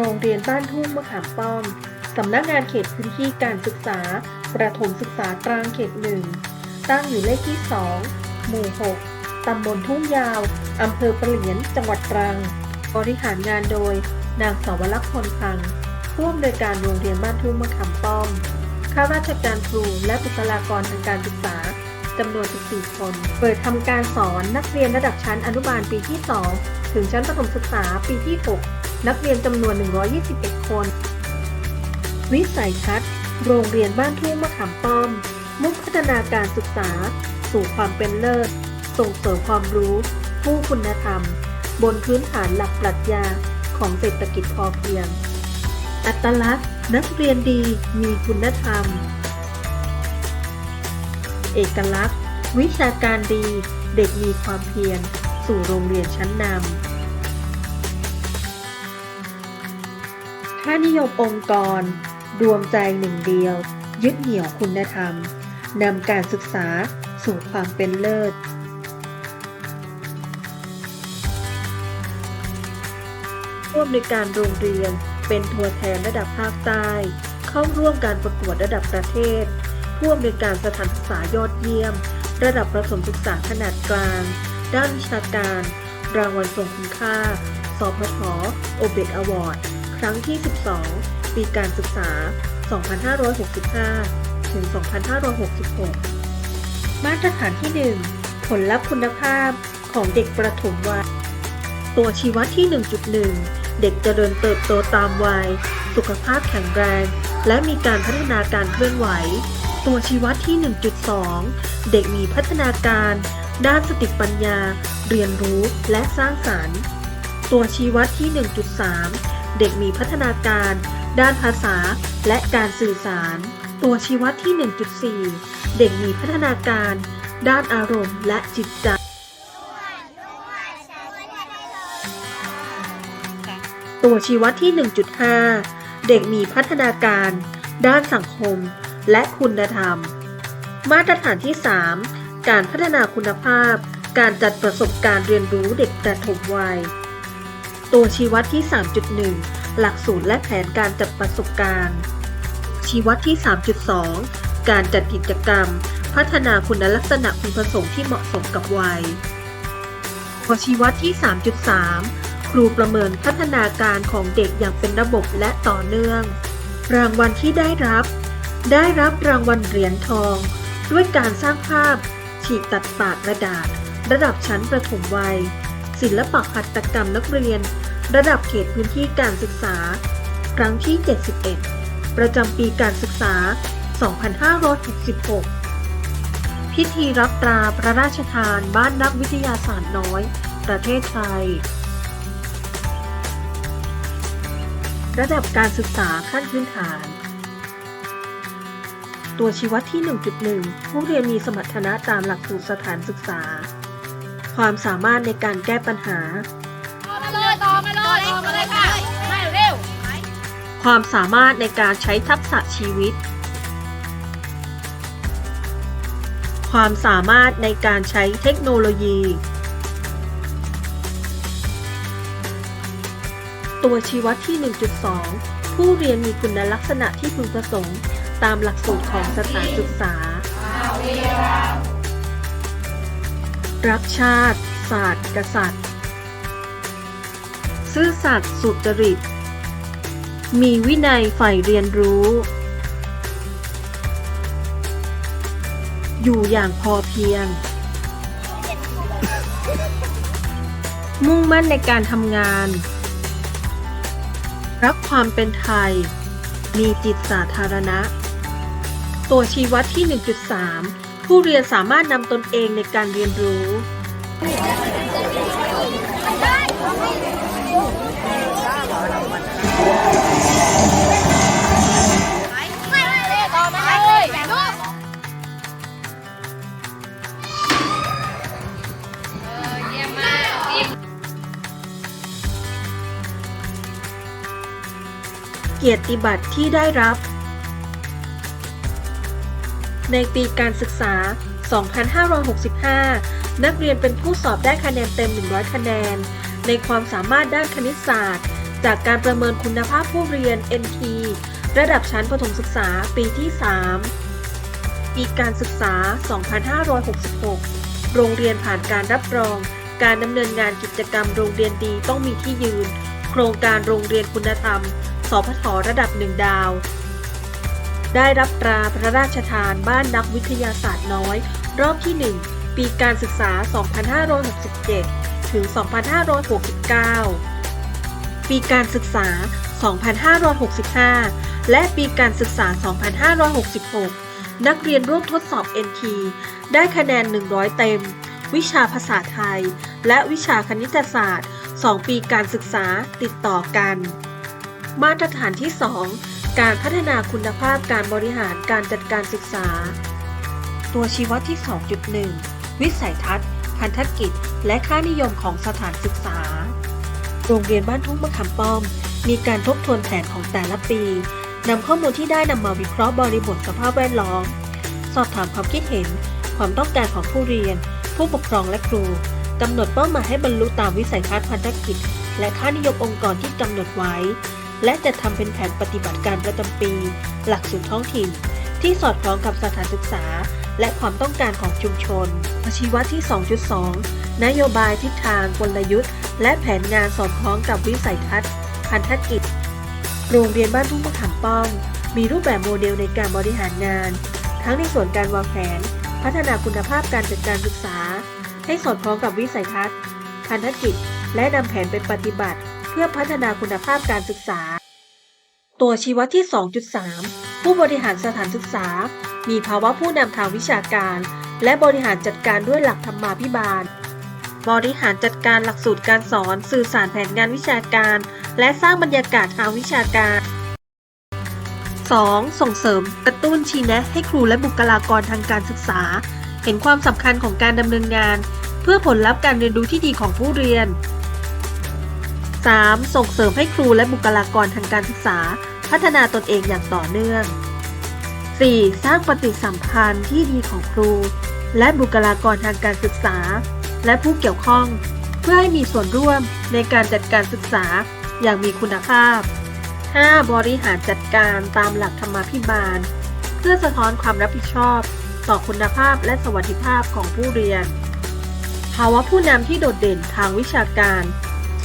โรงเรียนบ้านทุ่งมะขามป้อม สำนักงานเขตพื้นที่การศึกษา ประถมศึกษากลางเขตหนึ่ง ตั้งอยู่เลขที่ 2 หมู่ 6 ตำบลทุ่งยาว อำเภอปะเหลียน จังหวัดตรัง บริหารงานโดย นางสาวลักษ์พลพังผู้อำนวยการโรงเรียนบ้านทุ่งมะขามป้อม ข้าราชการครูและบุคลากรทางการศึกษาจำนวน 14 คน เปิดทำการสอนนักเรียนระดับชั้นอนุบาลปีที่ 2 ถึงชั้นประถมศึกษาปีที่ 6 นักเรียนจำนวน 121 คน วิสัยทัศน์โรงเรียนบ้านทุ่งมะขามป้อม มุ่งพัฒนาการศึกษา สู่ความเป็นเลิศ ส่งเสริมความรู้ ผู้คุณธรรม บนพื้นฐานหลักปรัชญาของเศรษฐกิจพอเพียง อัตลักษณ์ นักเรียนดีมีคุณธรรม เอกลักษณ์ วิชาการดี เด็กมีความเพียร สู่โรงเรียนชั้นนำานิยมองค์กร รวมใจหนึ่งเดียว ยึดเหนี่ยวคุณธรรม นำการศึกษาสู่ความเป็นเลิศร่วมในการโรงเรียน เป็นตัวแทนระดับภาคใต้ เข้าร่วมการประกวดระดับประเทศร่วมในการสถานศึกษายอดเยี่ยม ระดับประถมศึกษาขนาดกลาง ด้านวิชาการ รางวัลทรงคุณค่า สพทโอเบตอวอร์ด ครั้งที่ 12 ปีการศึกษา 2565 ถึง 2566 มาตรฐานที่ 1 ผลลัพธ์คุณภาพของเด็กประถมวัย ตัวชี้วัดที่ 1.1 เด็กจะเจริญเติบโตตามวัย สุขภาพแข็งแรง และมีการพัฒนาการเคลื่อนไหว ตัวชี้วัดที่ 1.2 เด็กมีพัฒนาการ ด้านสติปัญญา เรียนรู้และสร้างสรรค์ ตัวชี้วัดที่ 1.3 เด็กมีพัฒนาการ ด้านภาษา และการสื่อสาร ตัวชี้วัดที่ 1.4 เด็กมีพัฒนาการ ด้านอารมณ์ และจิตใจตัวชี้วัดที่ 1.5 เด็กมีพัฒนาการ ด้านสังคม และคุณธรรม มาตรฐานที่ 3 การพัฒนาคุณภาพ การจัดประสบการณ์เรียนรู้เด็กประถมวัย ตัวชี้วัดที่ 3.1 หลักสูตรและแผนการจัดประสบการณ์ ชี้วัดที่ 3.2 การจัดกิจกรรม พัฒนาคุณลักษณะคุณผสมที่เหมาะสมกับวัยตัวชี้วัดที่ 3.3 ครูประเมินพัฒนาการของเด็กอย่างเป็นระบบและต่อเนื่อง รางวัลที่ได้รับ ได้รับรางวัลเหรียญทอง ด้วยการสร้างภาพ ฉีกตัดปากกระดาษ ระดับชั้นประถมวัย ศิลปะหัตถกรรมนักเรียน ระดับเขตพื้นที่การศึกษา ครั้งที่ 71 ประจำปีการศึกษา 2566 พิธีรับตราพระราชทานบ้านนักวิทยาศาสตร์น้อย ประเทศไทย ระดับการศึกษาขั้นพื้นฐาน ตัวชี้วัดที่ 1.1 ผู้เรียนมีสมรรถนะตามหลักสูตรสถานศึกษา ความสามารถในการแก้ปัญหาต่อมาเลยต่อมาเลยต่อมาเลยค่ะให้เร็ว ความสามารถในการใช้ทักษะชีวิต ความสามารถในการใช้เทคโนโลยี ตัวชี้วัดที่ 1.2 ผู้เรียนมีคุณลักษณะที่พึงประสงค์ ตามหลักสูตรของสถานศึกษา รักชาติ ศาสตร์กษัตริย์ ซื่อสัตย์สุจริต มีวินัยใฝ่เรียนรู้ อยู่อย่างพอเพียง มุ่งมั่นในการทำงาน รักความเป็นไทย มีจิตสาธารณะ ตัวชี้วัดที่ 1.3 ผู้เรียนสามารถนำตนเองในการเรียนรู้ เกียรติบัตรที่ได้รับ ในปีการศึกษา 2565 นักเรียนเป็นผู้สอบได้คะแนนเต็ม 100 คะแนน ในความสามารถด้านคณิตศาสตร์ จากการประเมินคุณภาพผู้เรียน NT ระดับชั้นประถมศึกษาปีที่ 3 ปีการศึกษา 2566 โรงเรียนผ่านการรับรอง การดำเนินงานกิจกรรมโรงเรียนดีต้องมีที่ยืน โครงการโรงเรียนคุณธรรม สพทระดับหนึ่งดาว ได้รับตราพระราชทานบ้านนักวิทยาศาสตร์น้อย รอบที่ 1 ปีการศึกษา 2567 ถึง 2569 ปีการศึกษา 2565 และปีการศึกษา 2566 นักเรียนร่วมทดสอบ NT ได้คะแนน 100 เต็ม วิชาภาษาไทย และวิชาคณิตศาสตร์ 2 ปีการศึกษาติดต่อกัน มาตรฐานที่ 2 การพัฒนาคุณภาพการบริหารการจัดการศึกษา ตัวชี้วัดที่ 2.1 วิสัยทัศน์ พันธกิจ และค่านิยมของสถานศึกษา โรงเรียนบ้านทุ่งมะขามป้อม มีการทบทวนแผนของแต่ละปีนำข้อมูลที่ได้นำมาวิเคราะห์บริบทสภาพแวดล้อม สอบถามความคิดเห็น ความต้องการของผู้เรียน ผู้ปกครองและครูกำหนดเป้าหมายให้บรรลุตามวิสัยทัศน์พันธกิจ และค่านิยมองค์กรที่กำหนดไว้ และจะทำเป็นแผนปฏิบัติการประจำปี หลักสูตรท้องถิ่น ที่สอดคล้องกับสถานศึกษา และความต้องการของชุมชนอาชีวะที่ 2.2 นโยบายทิศทางกลยุทธ์ และแผนงานสอดคล้องกับวิสัยทัศน์พันธกิจ โรงเรียนบ้านทุ่งมะขามป้อม มีรูปแบบโมเดลในการบริหารงาน ทั้งในส่วนการวางแผน พัฒนาคุณภาพการจัดการศึกษา ให้สอดคล้องกับวิสัยทัศน์พันธกิจ และนำแผนไปปฏิบัติ เพื่อพัฒนาคุณภาพการศึกษา ตัวชี้วัดที่ 2.3 ผู้บริหารสถานศึกษา มีภาวะผู้นำทางวิชาการ และบริหารจัดการด้วยหลักธรรมาภิบาล บริหารจัดการหลักสูตรการสอน สื่อสารแผนงานวิชาการ และสร้างบรรยากาศทางวิชาการ 2. ส่งเสริมกระตุ้นชี้แนะให้ครูและบุคลากรทางการศึกษา เห็นความสำคัญของการดำเนินงาน เพื่อผลลัพธ์การเรียนรู้ที่ดีของผู้เรียน 3. ส่งเสริมให้ครูและบุคลากรทางการศึกษา พัฒนาตนเองอย่างต่อเนื่อง 4. สร้างปฏิสัมพันธ์ที่ดีของครู และบุคลากรทางการศึกษา และผู้เกี่ยวข้อง เพื่อให้มีส่วนร่วมในการจัดการศึกษาอย่างมีคุณภาพ 5. บริหารจัดการตามหลักธรรมาภิบาล เพื่อสะท้อนความรับผิดชอบ ต่อคุณภาพและสวัสดิภาพของผู้เรียน ภาวะผู้นำที่โดดเด่นทางวิชาการ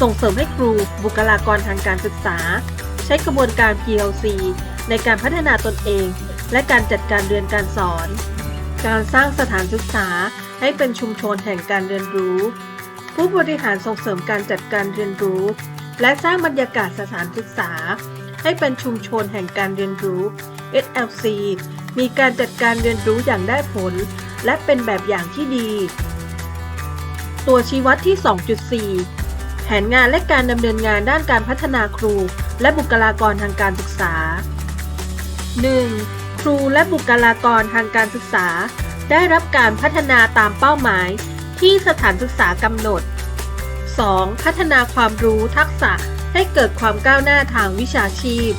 ส่งเสริมให้ครูบุคลากรทางการศึกษา ใช้กระบวนการ PLC ในการพัฒนาตนเอง และการจัดการเรียนการสอน การสร้างสถานศึกษาให้เป็นชุมชนแห่งการเรียนรู้ ผู้บริหารส่งเสริมการจัดการเรียนรู้ และสร้างบรรยากาศสถานศึกษา ให้เป็นชุมชนแห่งการเรียนรู้ SLC มีการจัดการเรียนรู้อย่างได้ผล และเป็นแบบอย่างที่ดี ตัวชี้วัดที่ 2.4 นงานและการดำเนินงานด้านการพัฒนาครู และบุคลากรทางการศึกษา 1. ครูและบุคลากรทางการศึกษา ได้รับการพัฒนาตามเป้าหมาย ที่สถานศึกษากำหนด 2. พัฒนาความรู้ทักษะให้เกิดความก้าวหน้าทางวิชาชีพ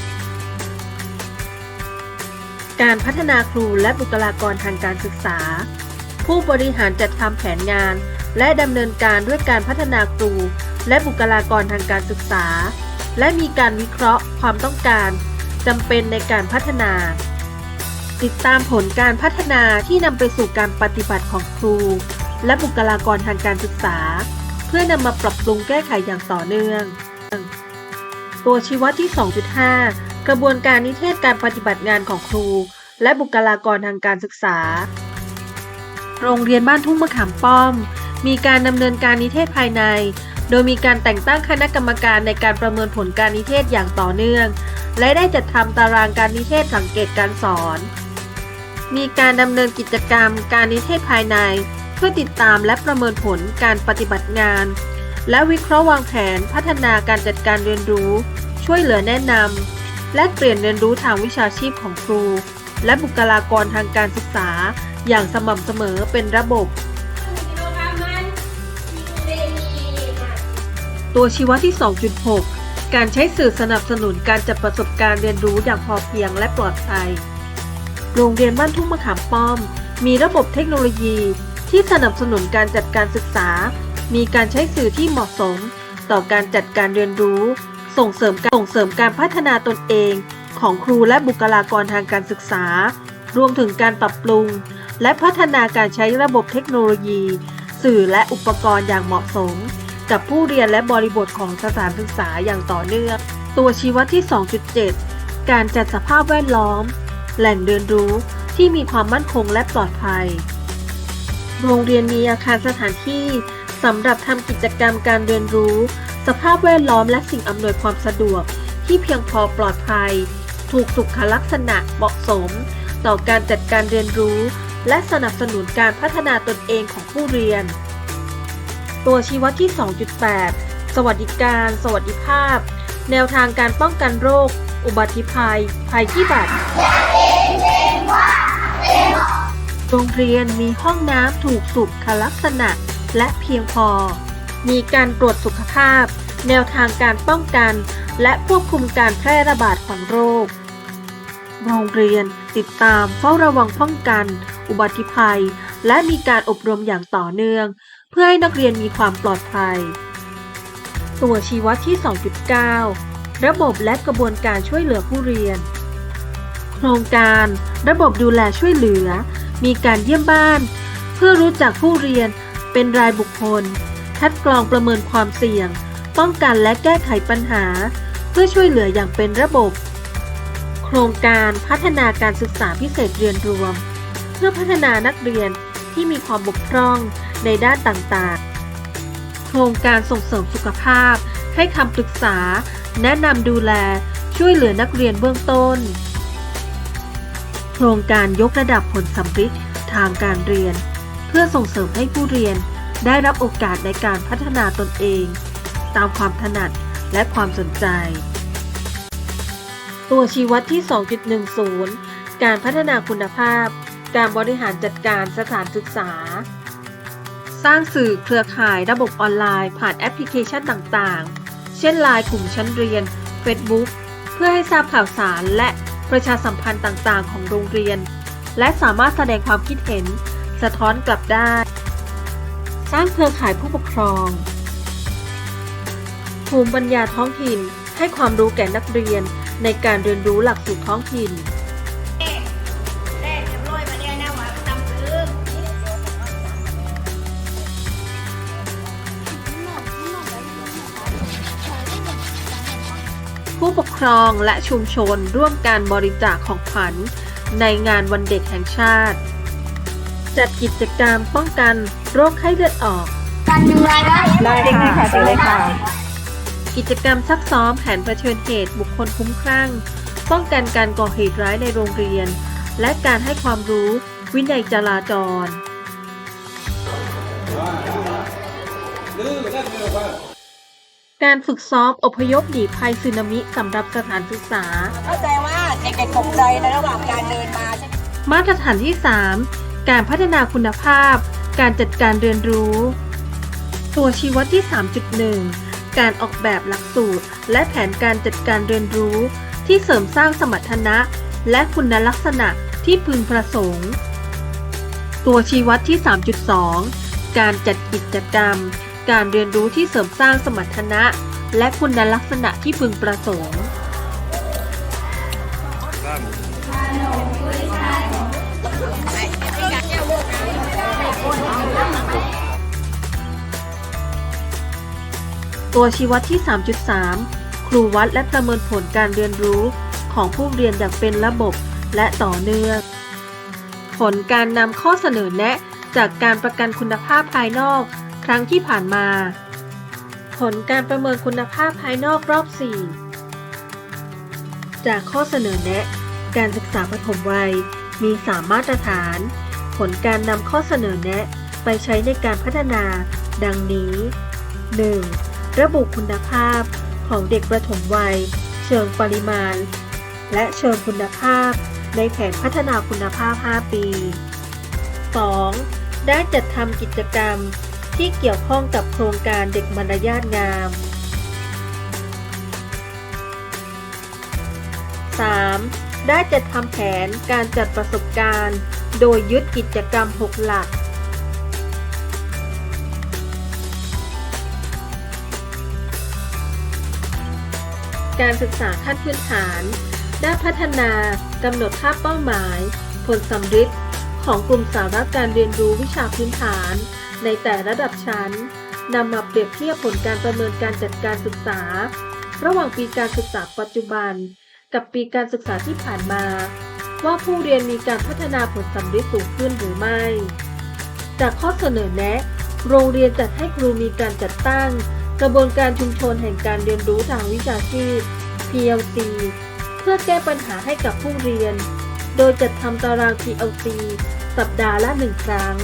การพัฒนาครูและบุคลากรทางการศึกษา ผู้บริหารจัดทำแผนงาน และดำเนินการด้วยการพัฒนาครู และบุคลากรทางการศึกษา และมีการวิเคราะห์ความต้องการจำเป็นในการพัฒนา ติดตามผลการพัฒนาที่นำไปสู่การปฏิบัติของครู และบุคลากรทางการศึกษา เพื่อนำมาปรับปรุงแก้ไขอย่างต่อเนื่อง ตัวชี้วัดที่ 2.5 กระบวนการนิเทศการปฏิบัติงานของครู และบุคลากรทางการศึกษา โรงเรียนบ้านทุ่งมะขามป้อม มีการดำเนินการนิเทศภายใน โดยมีการแต่งตั้งคณะกรรมการในการประเมินผลการนิเทศอย่างต่อเนื่อง และได้จัดทำตารางการนิเทศสังเกตการสอน มีการดำเนินกิจกรรมการนิเทศภายใน เพื่อติดตามและประเมินผลการปฏิบัติงาน และวิเคราะห์วางแผนพัฒนาการจัดการเรียนรู้ ช่วยเหลือแนะนำและเปลี่ยนเรียนรู้ทางวิชาชีพของครู และบุคลากรทางการศึกษาอย่างสม่ำเสมอเป็นระบบ ตัวชี้วัดที่ 2.6 การใช้สื่อสนับสนุนการจัดประสบการณ์เรียนรู้อย่างพอเพียงและปลอดภัย โรงเรียนบ้านทุ่งมะขามป้อม มีระบบเทคโนโลยี ที่สนับสนุนการจัดการศึกษา มีการใช้สื่อที่เหมาะสม ต่อการจัดการเรียนรู้สส่งเสริมการส่งเสริมการพัฒนาตนเอง ของครูและบุคลากรทางการศึกษา รวมถึงการปรับปรุง และพัฒนาการใช้ระบบเทคโนโลยี สื่อและอุปกรณ์อย่างเหมาะสม กับผู้เรียนและบริบทของสถานศึกษาอย่างต่อเนื่อง ตัวชี้วัดที่ 2.7 การจัดสภาพแวดล้อม แหล่งเรียนรู้ที่มีความมั่นคงและปลอดภัย โรงเรียนมีอาคารสถานที่สำหรับทำกิจกรรมการเรียนรู้ สภาพแวดล้อมและสิ่งอำนวยความสะดวก ที่เพียงพอปลอดภัย ถูกสุขลักษณะเหมาะสม ต่อการจัดการเรียนรู้ และสนับสนุนการพัฒนาตนเองของผู้เรียน ตัวชี้วัดที่ 2.8 สวัสดิการ สวัสดิภาพ แนวทางการป้องกันโรค อุบัติภัย ภัยพิบัติ โรงเรียนมีห้องน้ำถูกสุขลักษณะและเพียงพอ มีการตรวจสุขภาพ แนวทางการป้องกัน และควบคุมการแพร่ระบาดของโรค โรงเรียนติดตามเฝ้าระวังป้องกัน อุบัติภัย และมีการอบรมอย่างต่อเนื่อง พื่อให้นักเรียนมีความปลอดภัย ตัวชี้วัดที่ 2.9 ระบบและกระบวนการช่วยเหลือผู้เรียน โครงการระบบดูแลช่วยเหลือ มีการเยี่ยมบ้าน เพื่อรู้จักผู้เรียนเป็นรายบุคคล คัดกรองประเมินความเสี่ยง ป้องกันและแก้ไขปัญหา เพื่อช่วยเหลืออย่างเป็นระบบ โครงการพัฒนาการศึกษาพิเศษเรียนรวม เพื่อพัฒนานักเรียนที่มีความบกพร่อง ในด้านต่างๆ โครงการส่งเสริมสุขภาพ ให้คำปรึกษา แนะนำดูแล ช่วยเหลือนักเรียนเบื้องต้น โครงการยกระดับผลสัมฤทธิ์ทางการเรียน เพื่อส่งเสริมให้ผู้เรียนได้รับโอกาสในการพัฒนาตนเอง ตามความถนัดและความสนใจ ตัวชี้วัดที่ 2.10 การพัฒนาคุณภาพ การบริหารจัดการสถานศึกษา สร้างสื่อเครือข่ายระบบออนไลน์ผ่านแอปพลิเคชันต่างๆ เช่นไลน์กลุ่มชั้นเรียน Facebook เพื่อให้ทราบข่าวสารและประชาสัมพันธ์ต่างๆ ของโรงเรียน และสามารถแสดงความคิดเห็น สะท้อนกลับได้ สร้างเครือข่ายผู้ปกครอง ภูมิปัญญาท้องถิ่นให้ความรู้แก่นักเรียนในการเรียนรู้หลักสูตรท้องถิ่น รองและชุมชนร่วมการบริจาคของขวัญในงานวันเด็กแห่งชาติ จัดกิจกรรมป้องกันโรคไข้เลือดออกได้ค่ะเชิญเลยค่ะ กิจกรรมซักซ้อมแผนเผชิญเหตุบุคคลคุ้มคลั่ง ป้องกันการก่อเหตุร้ายในโรงเรียน และการให้ความรู้วินัยจราจร การฝึกซ้อมอพยพหนีภัยสึนามิสำหรับสถานศึกษา เข้าใจว่าเด็กๆตกใจในระหว่างการเดินมาใช่ไหมมาตรฐานที่ 3 การพัฒนาคุณภาพ การจัดการเรียนรู้ ตัวชี้วัดที่ 3.1 การออกแบบหลักสูตร และแผนการจัดการเรียนรู้ ที่เสริมสร้างสมรรถนะ และคุณลักษณะที่พึงประสงค์ ตัวชี้วัดที่ 3.2 การจัดกิจกรรม การเรียนรู้ที่เสริมสร้างสมรรถนะ และคุณลักษณะที่พึงประสงค์ ตัวชี้วัดที่ 3.3 ครูวัดและประเมินผลการเรียนรู้ของผู้เรียนอย่างเป็นระบบและต่อเนื่อง ผลการนำข้อเสนอแนะจากการประกันคุณภาพภายนอก ครั้งที่ผ่านมา ผลการประเมินคุณภาพภายนอกรอบ 4 จากข้อเสนอแนะ การศึกษาปฐมวัย มี 3 มาตรฐาน ผลการนำข้อเสนอแนะ ไปใช้ในการพัฒนา ดังนี้ 1. ระบุคุณภาพของเด็กประถมวัย เชิงปริมาณ และเชิงคุณภาพ ในแผนพัฒนาคุณภาพ 5 ปี 2. ได้จัดทำกิจกรรม ที่เกี่ยวข้องกับโครงการเด็กมารยาทงาม 3. ได้จัดทำแผนการจัดประสบการณ์ โดยยึดกิจกรรม 6 หลัก 4. การศึกษาขั้นพื้นฐาน ได้พัฒนากำหนดค่าเป้าหมาย ผลสำฤทธิ์ของกลุ่มสาระการเรียนรู้วิชาพื้นฐาน ในแต่ระดับชั้นนำมาเปรียบเทียบผลการประเมินการจัดการศึกษา ระหว่างปีการศึกษาปัจจุบัน กับปีการศึกษาที่ผ่านมา ว่าผู้เรียนมีการพัฒนาผลสำฤทธิ์สูงขึ้นหรือไม่ จากข้อเสนอแนะ โรงเรียนจัดให้ครูมีการจัดตั้ง กระบวนการชุมชนแห่งการเรียนรู้ทางวิชาชีพ PLC เพื่อแก้ปัญหาให้กับผู้เรียน โดยจัดทำตาราง PLC สัปดาห์ละหนึ่งครั้ง